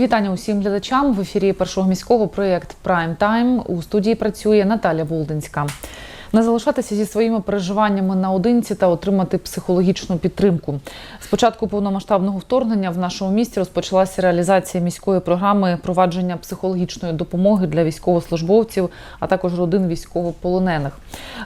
Вітання усім глядачам в ефірі першого міського проєкт Прайм Тайм. У студії працює Наталя Волдинська. Не залишатися зі своїми переживаннями наодинці та отримати психологічну підтримку. З початку повномасштабного вторгнення в нашому місті розпочалася реалізація міської програми провадження психологічної допомоги для військовослужбовців, а також родин військовополонених.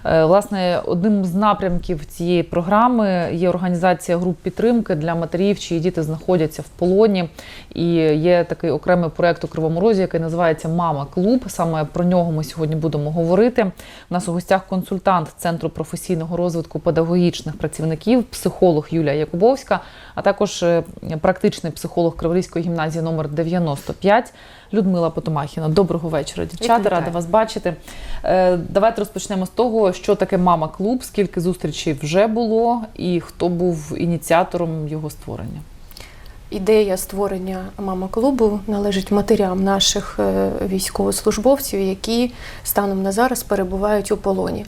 Е, Власне, одним з напрямків цієї програми є організація груп підтримки для матерів, чиї діти знаходяться в полоні. І є такий окремий проект у Кривому Розі, який називається Мама Клуб. Саме про нього ми сьогодні будемо говорити. У нас у гостях консультант Центру професійного розвитку педагогічних працівників, психолог Юлія Якубовська, а також е, практичний психолог Криворізької гімназії номер 95 Людмила Потомахіна. Доброго вечора, дівчата. Рада вас бачити. Е, Давайте розпочнемо з того, що таке мама клуб, скільки зустрічей вже було, і хто був ініціатором його створення. Ідея створення мама клубу належить матерям наших е, військовослужбовців, які станом на зараз перебувають у полоні.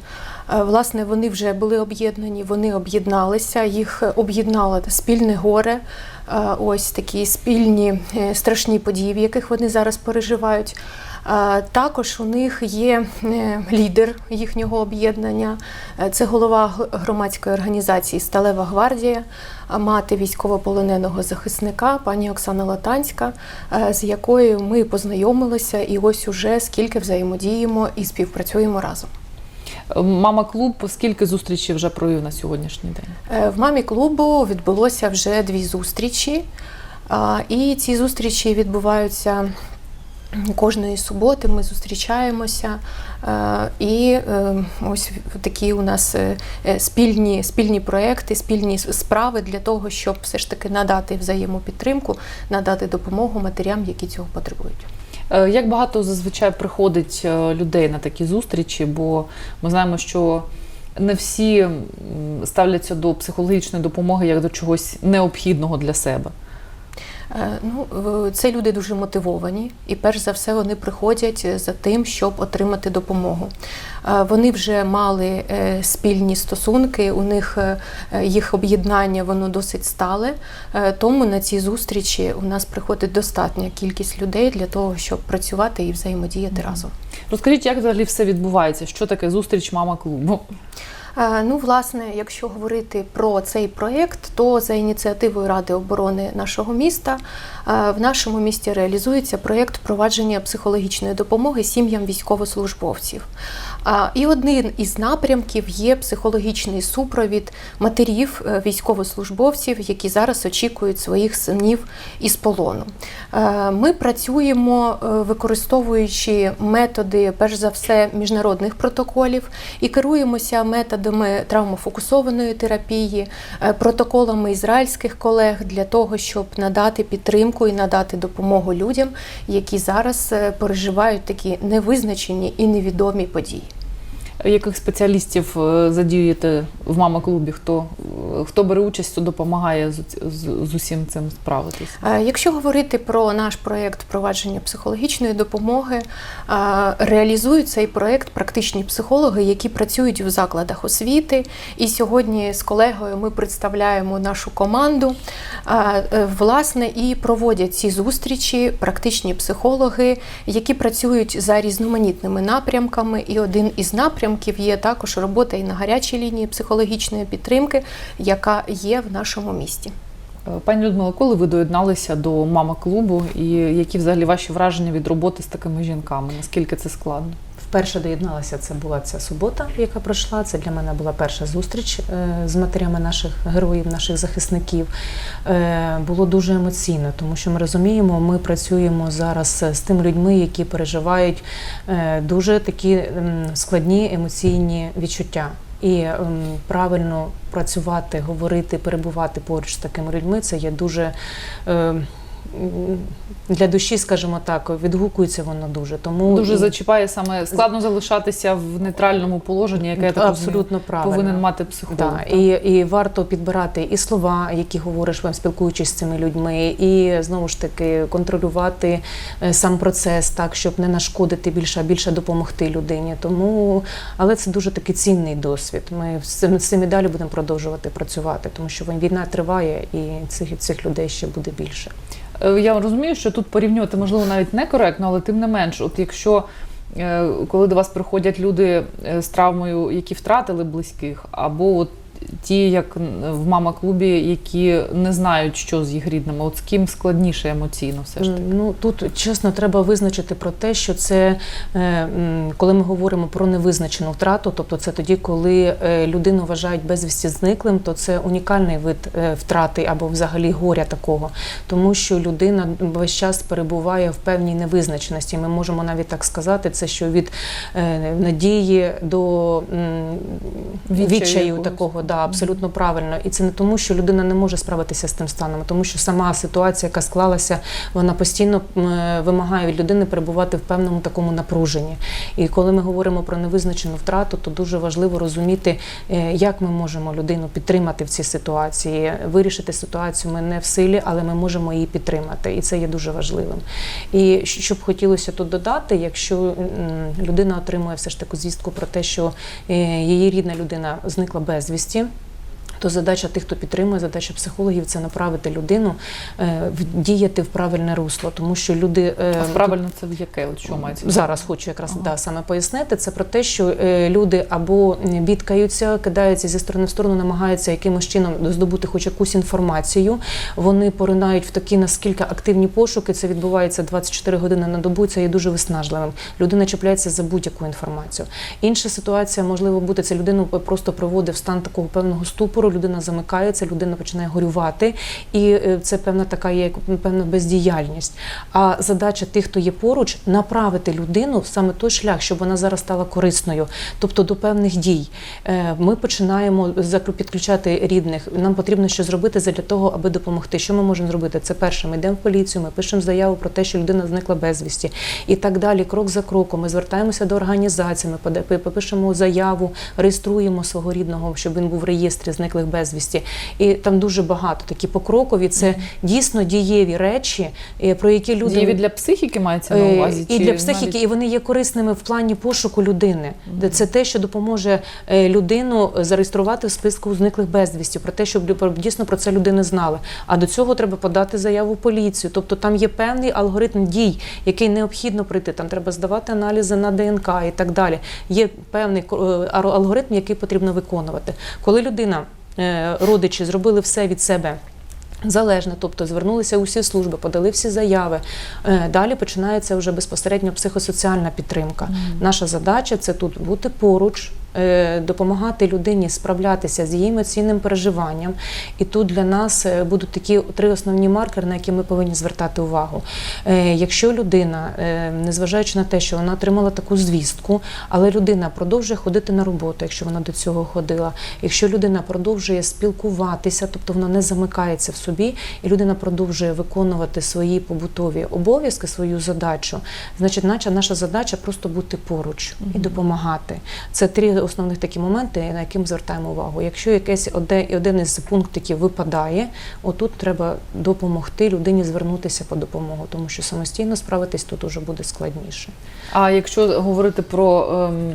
Е, Власне, вони вже були об'єднані, вони об'єдналися, їх об'єднало спільне горе, е, ось такі спільні страшні події, в яких вони зараз переживають. Також у них є е, лідер їхнього об'єднання. Е, Це голова громадської організації Сталева гвардія, мати військовополоненого захисника, пані Оксана Латанська, е, з якою ми познайомилися, і ось уже скільки взаємодіємо і співпрацюємо разом. Мама клуб, скільки зустрічей вже провів на сьогоднішній день? В мамі клубу відбулося вже дві зустрічі, і ці зустрічі відбуваються кожної суботи. Ми зустрічаємося, е, і е, ось такі у нас е, спільні, спільні проекти, спільні справи для того, щоб все ж таки надати взаємопідтримку, надати допомогу матерям, які цього потребують. Як багато зазвичай приходить людей на такі зустрічі, бо ми знаємо, що не всі ставляться до психологічної допомоги як до чогось необхідного для себе. Е, Ну, е, це люди дуже мотивовані, і перш за все вони приходять за тим, щоб отримати допомогу. Е, Вони вже мали е, спільні стосунки, у них е, е, їх об'єднання воно досить стале. Е, Тому на ці зустрічі у нас приходить достатня кількість людей для того, щоб працювати і взаємодіяти разом. Розкажіть, як взагалі все відбувається? Що таке зустріч мама клубу? Е, Ну, власне, якщо говорити про цей проєкт, то за ініціативою Ради оборони нашого міста е, в нашому місті реалізується проєкт впровадження психологічної допомоги сім'ям військовослужбовців. І один із напрямків є психологічний супровід матерів е, військовослужбовців, які зараз очікують своїх синів із полону. Е, Ми працюємо, е, використовуючи методи, перш за все, міжнародних протоколів і керуємося методами травмофокусованої терапії, е, протоколами ізраїльських колег для того, щоб надати підтримку і надати допомогу людям, які зараз е, переживають такі невизначені і невідомі події. Яких спеціалістів е, задіюєте в мама клубі? Хто, хто бере участь, допомагає з, з, з усім цим справитись? Е, Якщо говорити про наш проєкт впровадження психологічної допомоги, е, реалізують цей проєкт практичні психологи, які працюють в закладах освіти. І сьогодні з колегою ми представляємо нашу команду. Е, Власне, і проводять ці зустрічі практичні психологи, які працюють за різноманітними напрямками. І один із напрямків є також робота і на гарячій лінії психологічної підтримки, яка є в нашому місті. Е, Пані Людмила, коли ви доєдналися до мама клубу, і які взагалі ваші враження від роботи з такими жінками? Наскільки це складно? Вперше доєдналася, це була ця субота, яка пройшла. Це для мене була перша зустріч е, з матерями наших героїв, наших захисників. Е, Було дуже емоційно, тому що ми розуміємо, ми працюємо зараз з тими людьми, які переживають дуже такі складні емоційні відчуття. І ем, правильно працювати, говорити, перебувати поруч з такими людьми це є дуже. е, Для душі, скажімо так, відгукується воно дуже. Тому Дуже і- зачіпає саме складно залишатися в нейтральному положенні, яке я так абсолютно правильно. повинен мати психолог. Да, так? і, і варто підбирати і слова, які говориш вам, спілкуючись з цими людьми, і знову ж таки контролювати е, сам процес так, щоб не нашкодити більше, а більше допомогти людині. Тому, але це дуже такий цінний досвід. Ми з цим і далі будемо продовжувати працювати, тому що війна триває, і цих, цих людей ще буде більше. Е, Я розумію, що тут порівнювати можливо навіть некоректно, але тим не менш, от якщо е, коли до вас приходять люди е, з травмою, які втратили близьких, або от ті, як в мама-клубі, які не знають, що з їх рідними, от з ким складніше емоційно все ж таки. Ну тут чесно треба визначити про те, що це е, коли ми говоримо про невизначену втрату, тобто це тоді, коли е, людину вважають безвісті зниклим, то це унікальний вид е, втрати або взагалі горя такого, тому що людина весь час перебуває в певній невизначеності. Ми можемо навіть так сказати, це що від надії до Відчаю відчаю такого, да, абсолютно правильно. І це не тому, що людина не може справитися з тим станом, а тому що сама ситуація, яка склалася, вона постійно е, вимагає від людини перебувати в певному такому напруженні. І коли ми говоримо про невизначену втрату, то дуже важливо розуміти, е, як ми можемо людину підтримати в цій ситуації. Вирішити ситуацію ми не в силі, але ми можемо її підтримати, і це є дуже важливим. І що б хотілося тут додати, якщо людина отримує все ж таку звістку про те, що е, її рідна людина зникла безвісті. То задача тих, хто підтримує, задача психологів це направити людину е, в- діяти в правильне русло, тому що люди е, А правильно це в яке? От що мається? Зараз хочу якраз Ага. да, саме пояснити. Це про те, що е, люди або бідкаються, кидаються зі сторони в сторону, намагаються якимось чином здобути хоч якусь інформацію. Вони поринають в такі наскільки активні пошуки. Це відбувається 24 години на добу. Це є дуже виснажливим. Людина чіпляється за будь-яку інформацію. Інша ситуація можливо бути це людину просто приводить в стан такого певного ступору. Людина замикається, людина починає горювати, і е, це певна така є певна бездіяльність. А задача тих, хто є поруч, направити людину в саме той шлях, щоб вона зараз стала корисною, тобто до певних дій. Е, Ми починаємо підключати рідних. Нам потрібно що зробити для того, аби допомогти. Що ми можемо зробити? Це перше, ми йдемо в поліцію, ми пишемо заяву про те, що людина зникла безвісті, і так далі. Крок за кроком. Ми звертаємося до організації, ми пода- пи- пишемо заяву, реєструємо свого рідного, щоб він був в реєстрі зниклих безвісті. І там дуже багато такі покрокові. Це дійсно дієві речі, е, про які люди Дієві для психіки мається на Е, увазі? І чи для психіки, навіть- і вони є корисними в плані пошуку людини. Це те, що допоможе е, людину зареєструвати в списку зниклих безвісті, про те, щоб дійсно про це люди не знали. А до цього треба подати заяву в поліцію. Тобто там є певний алгоритм дій, який необхідно пройти. Там треба здавати аналізи на ДНК і так далі. Є певний алгоритм, який потрібно виконувати. Коли людина, родичі зробили все від себе. Залежне, тобто звернулися усі служби, подали всі заяви. Е, Далі починається вже безпосередньо психосоціальна підтримка. Наша задача це тут бути поруч, е, допомагати людині справлятися з її емоційним переживанням. І тут для нас е, будуть такі три основні маркери, на які ми повинні звертати увагу. Е, Якщо людина, е, незважаючи на те, що вона отримала таку звістку, але людина продовжує ходити на роботу, якщо вона до цього ходила, якщо людина продовжує спілкуватися, тобто вона не замикається в собі, і людина продовжує виконувати свої побутові обов'язки, свою задачу, значить, наша, наша задача просто бути поруч і допомагати. Це три основних такі моменти, на які ми звертаємо увагу. Якщо якийсь один, із пунктиків випадає, отут треба допомогти людині звернутися по допомогу, тому що самостійно справитись тут уже буде складніше. А якщо говорити про ем,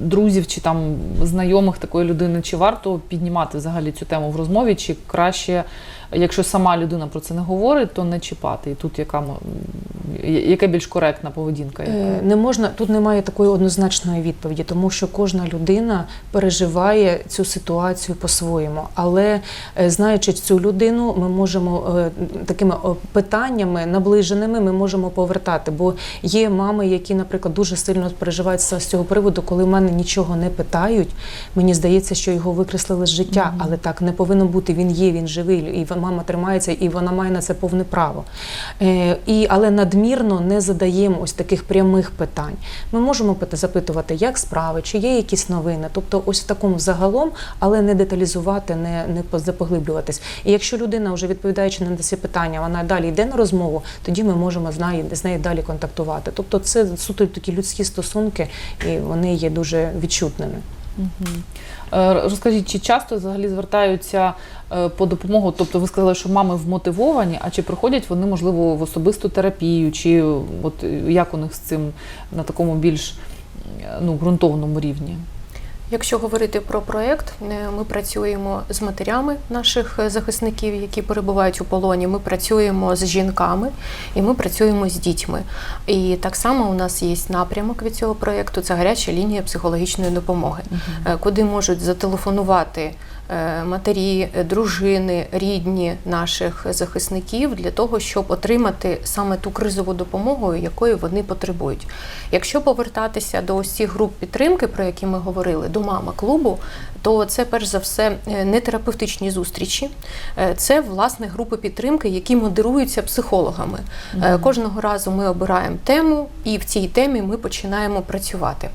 друзів чи там знайомих такої людини, чи варто піднімати взагалі цю тему в розмові, чи краще, якщо сама людина про це не говорить, то не чіпати? І тут яка яка більш коректна поведінка? Яка? Е, Не можна тут немає такої однозначної відповіді, тому що кожна людина переживає цю ситуацію по-своєму. Але е, знаючи цю людину, ми можемо е, такими питаннями наближеними ми можемо повертати. Бо є мами, які, наприклад, дуже сильно переживають з цього приводу, коли в мене нічого не питають. Мені здається, що його викреслили з життя, але так не повинно бути. Він є, він живий, і мама тримається, і вона має на це повне право. Е, і, але надмірно не задаємо ось таких прямих питань. Ми можемо пит- запитувати, як справи, чи є якісь новини. Тобто, ось в такому загалом, але не деталізувати, не, не запоглиблюватись. І якщо людина, вже відповідаючи на ці питання, вона далі йде на розмову, тоді ми можемо з нею далі контактувати. Тобто, це суто такі людські стосунки, і вони є дуже відчутними. Е, Розкажіть, чи часто взагалі звертаються е, по допомогу? Тобто ви сказали, що мами вмотивовані, а чи приходять вони, можливо, в особисту терапію, чи от як у них з цим на такому більш ну, ґрунтовному рівні? Якщо говорити про проєкт, е, ми працюємо з матерями наших е, захисників, які перебувають у полоні. Ми працюємо з жінками і ми працюємо з дітьми. І так само у нас є напрямок від цього проєкту це гаряча лінія психологічної допомоги, угу. куди можуть зателефонувати матері, е, дружини, рідні наших захисників для того, щоб отримати саме ту кризову допомогу, якої вони потребують. Якщо повертатися до ось цих груп підтримки, про які ми говорили, до мама клубу, то це перш за все е, не терапевтичні зустрічі, е, це власне групи підтримки, які модеруються психологами. Е, Кожного разу ми обираємо тему, і в цій темі ми починаємо працювати.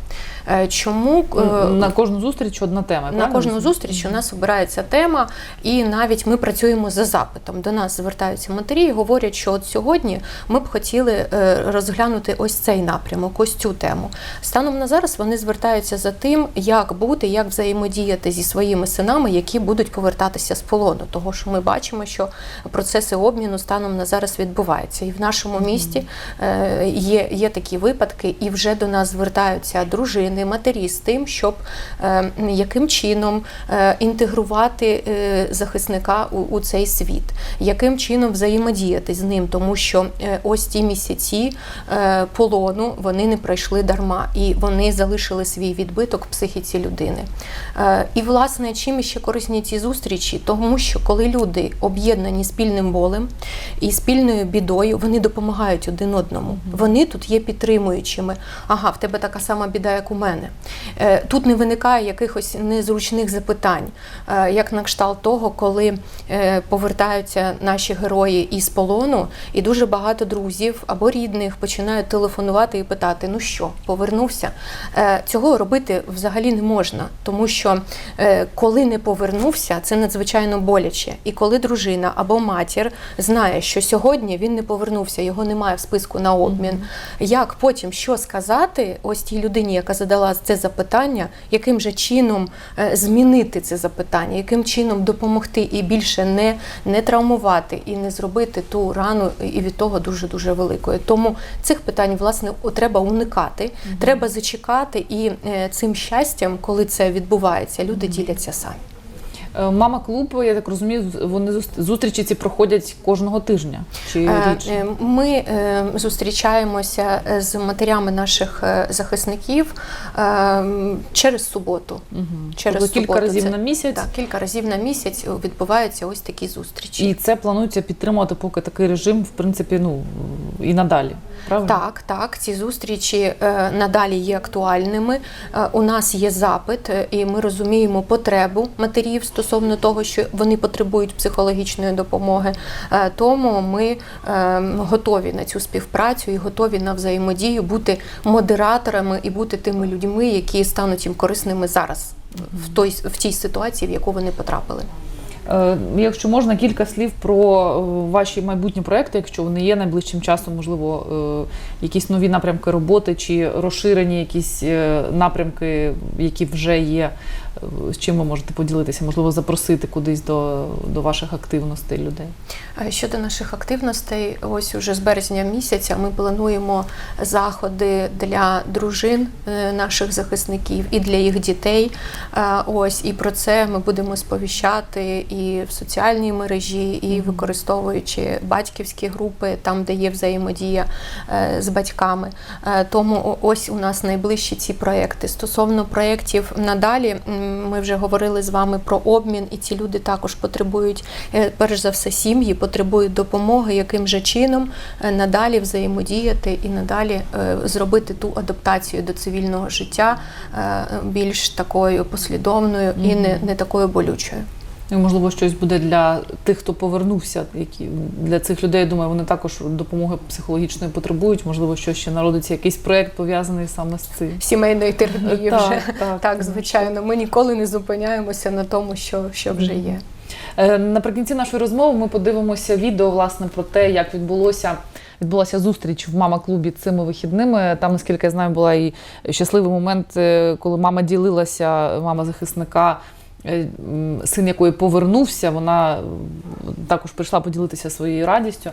Е, Чому е, На кожну зустріч одна тема. на кожну зустріч у нас обирається тема, і навіть ми працюємо за запитом. До нас звертаються матері і говорять, що от сьогодні ми б хотіли е, розглянути ось цей напрямок, ось цю тему. Станом на зараз вони звертаються за тим, як бути, як взаємодіяти зі своїми синами, які будуть повертатися з полону. Того що ми бачимо, що процеси обміну станом на зараз відбуваються. І в нашому місті є, є такі випадки, і вже до нас звертаються дружини, матері з тим, щоб е, яким чином е, інтегрувати е, захисника у, цей світ, яким чином взаємодіяти з ним, тому що е, ось ті місяці полону вони не пройшли дарма і вони залишили свій відбиток в психіці людини. І власне, чим ще корисні ці зустрічі, тому що коли люди об'єднані спільним болем і спільною бідою, вони допомагають один одному. Вони тут є підтримуючими. Ага, в тебе така сама біда, як у мене. Е, Тут не виникає якихось незручних запитань, е, як на кшталт того, коли е, повертаються наші герої із полону, і дуже багато друзів або рідних починають телефонувати і питати: ну що, повернувся? Цього робити взагалі не можна, тому що коли не повернувся, це надзвичайно боляче. І коли дружина або матір знає, що сьогодні він не повернувся, його немає в списку на обмін. Як потім що сказати ось тій людині, яка задала це запитання, яким же чином е, змінити це запитання, яким чином допомогти і більше не, не травмувати і не зробити ту рану і від того дуже дуже великою. Тому цих питань власне треба уникати, треба зачекати, і е, цим щастям, коли це відбувається, люди діляться самі. Е, Мама клуб, я так розумію, вони зус- зустрічі ці проходять кожного тижня чи Е, рідше? е, Ми зустрічаємося з матерями наших захисників через суботу. Мгм. через тобто кілька суботу разів це- на місяць. Так, кілька разів на місяць відбуваються ось такі зустрічі. І це планується підтримувати, поки такий режим, в принципі, ну і надалі. Правильно? Так, так, ці зустрічі надалі є актуальними. У нас є запит, і ми розуміємо потребу матерів стосовно того, що вони потребують психологічної допомоги. Е, тому ми е, готові на цю співпрацю і готові на взаємодію бути модераторами і бути тими людьми, які стануть їм корисними зараз. В той в тій ситуації, в яку вони потрапили. Е, Якщо можна, кілька слів про ваші майбутні проекти, якщо вони є найближчим часом, можливо, якісь нові напрямки роботи чи розширені якісь напрямки, які вже є. З чим ви можете поділитися? Можливо, запросити кудись до, до ваших активностей людей. Е, Щодо наших активностей, ось уже з березня місяця ми плануємо заходи для дружин е, наших захисників і для їх дітей. Е, Ось і про це ми будемо сповіщати і в соціальній мережі, і використовуючи батьківські групи, там, де є взаємодія з батьками. Тому ось у нас найближчі ці проекти. Стосовно проєктів надалі, ми вже говорили з вами про обмін, і ці люди також потребують, е, перш за все, сім'ї потребують допомоги, яким же чином е, надалі взаємодіяти і надалі е, зробити ту адаптацію до цивільного життя більш такою послідовною і не, не такою болючою. І, можливо, щось буде для тих, хто повернувся, які для цих людей, я думаю, вони також допомоги психологічної потребують. Можливо, що ще народиться якийсь проект пов'язаний саме з цим. Сімейної терапії Так, вже так, так, звичайно. Ми ніколи не зупиняємося на тому, що, що вже є. Е, Наприкінці нашої розмови ми подивимося відео власне про те, як відбулося. Відбулася зустріч в мама-клубі цими вихідними. Там, наскільки я знаю, була і щасливий момент, е, коли мама ділилася, мама захисника син якої повернувся. Вона також прийшла поділитися своєю радістю.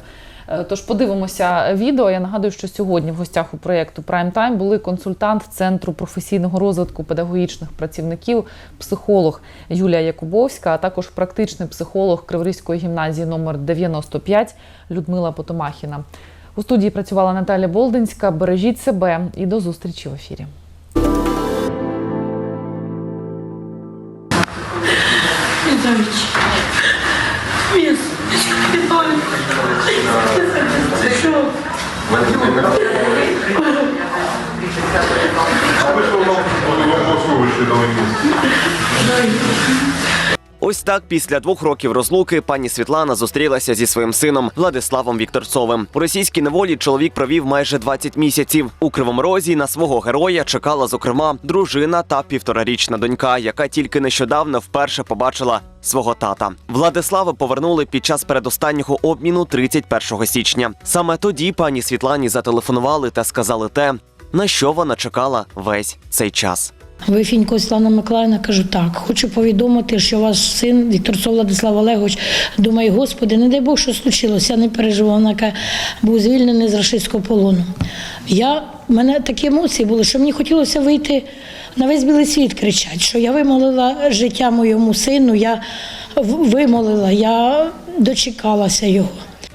Е, Тож подивимося відео. Я нагадую, що сьогодні в гостях у проєкту Prime Time були консультант Центру професійного розвитку педагогічних працівників, психолог Юлія Якубовська, а також практичний психолог Криворізької гімназії номер 95 Людмила Потомахіна. У студії працювала Наталя Болдинська. Бережіть себе і до зустрічі в ефірі. Ідович. Міс. Що? А ви що нам вопросовище дали місце? Ось так після двох років розлуки пані Світлана зустрілася зі своїм сином Владиславом Вікторцовим. У російській неволі чоловік провів майже 20 місяців. У Кривому Розі на свого героя чекала зокрема дружина та півторарічна донька, яка тільки нещодавно вперше побачила свого тата. Владислава повернули під час передостаннього обміну 31 січня. Саме тоді пані Світлані зателефонували та сказали те, на що вона чекала весь цей час. Ви Фінько Світлана Миколаївна, кажу так. Хочу повідомити, що ваш син Вікторцов Владислав Олегович думає, господи, не дай Бог, що случилося, я не переживав. Вона каже, був звільнений з рашистського полону. Я, в мене такі емоції були, що мені хотілося вийти на весь білий світ кричати, що я вимолила життя моєму сину, я вимолила, я дочекалася його.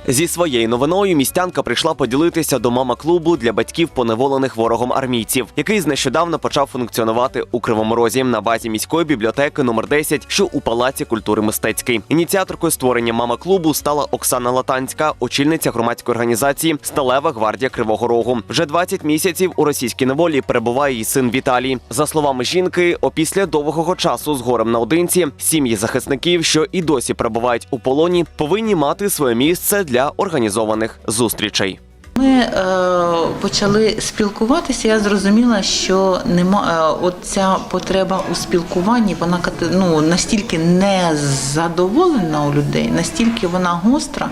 Зі своєю новиною містянка прийшла поділитися до мама клубу для батьків поневолених ворогом армійців, який нещодавно почав функціонувати у Кривому Розі на базі міської бібліотеки номер 10, що у палаці культури мистецький. Ініціаторкою створення мама клубу стала Оксана Латанська, очільниця громадської організації Сталева гвардія Кривого Рогу. Вже 20 місяців у російській неволі перебуває її син Віталій. За словами жінки, опісля довгого часу з горем наодинці сім'ї захисників, що і досі перебувають у полоні, повинні мати своє місце для організованих зустрічей. Ми е, почали спілкуватися. Я зрозуміла, що нема е, от ця потреба у спілкуванні, вона ну, настільки не задоволена у людей, настільки вона гостра,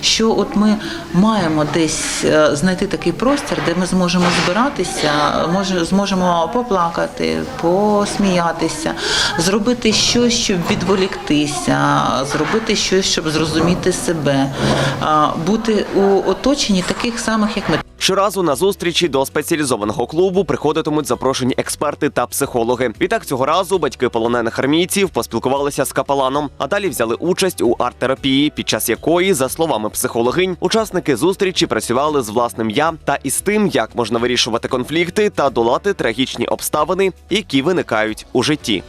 що от ми маємо десь е, знайти такий простір, де ми зможемо збиратися, може зможемо поплакати, посміятися, зробити щось, щоб відволіктися, зробити щось, щоб зрозуміти себе, е, бути у оточенні таких самих, як ми. Щоразу на зустрічі до спеціалізованого клубу приходитимуть запрошені експерти та психологи. Відтак цього разу батьки полонених армійців поспілкувалися з капеланом, а далі взяли участь у арт-терапії, під час якої, за словами психологинь, учасники зустрічі працювали з власним я та із тим, як можна вирішувати конфлікти та долати трагічні обставини, які виникають у житті.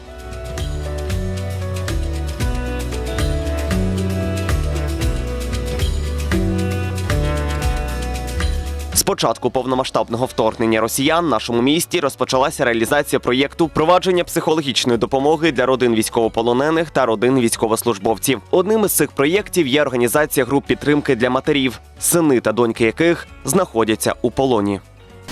Початку повномасштабного вторгнення росіян в нашому місті розпочалася реалізація проєкту впровадження психологічної допомоги для родин військовополонених та родин військовослужбовців. Одним із цих проєктів є організація груп підтримки для матерів, сини та доньки яких знаходяться у полоні.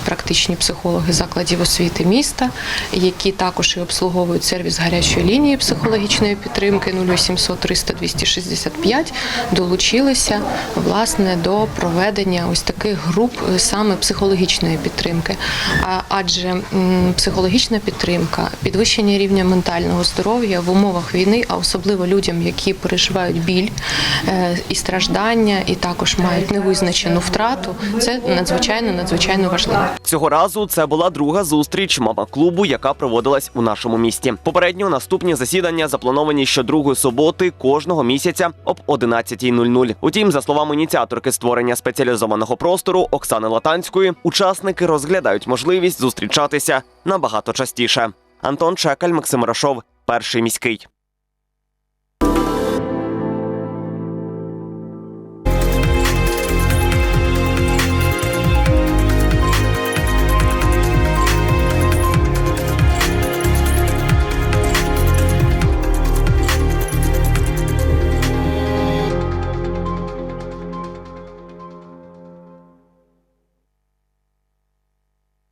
Практичні психологи закладів освіти міста, які також і обслуговують сервіс гарячої лінії психологічної підтримки 0800 300 265, долучилися власне до проведення ось таких груп саме психологічної підтримки. Адже психологічна підтримка, підвищення рівня ментального здоров'я в умовах війни, а особливо людям, які переживають біль е, і страждання, і також мають невизначену втрату, це надзвичайно надзвичайно важливо. Цього разу це була друга зустріч мама клубу, яка проводилась у нашому місті. Попередньо наступні засідання заплановані щодругої суботи кожного місяця об 11.00. Утім, за словами ініціаторки створення спеціалізованого простору Оксани Латанської, учасники розглядають можливість зустрічатися набагато частіше. Антон Чекаль, Максим Рашов, перший міський.